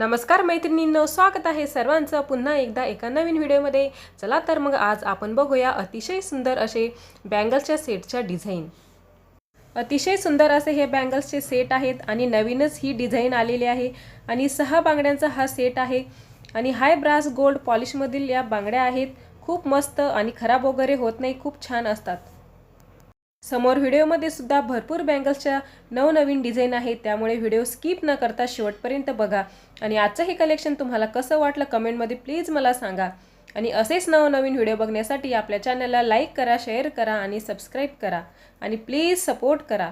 नमस्कार मैत्रिणींनो स्वागत आहे सर्वांचं पुन्हा एकदा एका नवीन व्हिडिओमध्ये. चला तर मग आज आपण बघूया अतिशय सुंदर असे बँगल्सच्या सेटच्या डिझाईन. अतिशय सुंदर असे हे बँगल्सचे सेट आहेत आणि नवीनच ही डिझाईन आलेली आहे. आणि सहा बांगड्यांचा हा सेट आहे. आणि हाय ब्रास गोल्ड पॉलिशमधील या बांगड्या आहेत. खूप मस्त आणि खराब वगैरे होत नाही खूप छान असतात. समोर व्हिडिओमध्ये सुद्धा भरपूर बँगल्सच्या नवनवीन डिझाईन आहेत. त्यामुळे व्हिडिओ स्किप न करता शेवटपर्यंत बघा. आणि आजचं हे कलेक्शन तुम्हाला कसं वाटलं कमेंटमध्ये प्लीज मला सांगा. आणि असेच नवनवीन व्हिडिओ बघण्यासाठी आपल्या चॅनलला लाईक करा शेअर करा आणि सबस्क्राईब करा. आणि प्लीज सपोर्ट करा.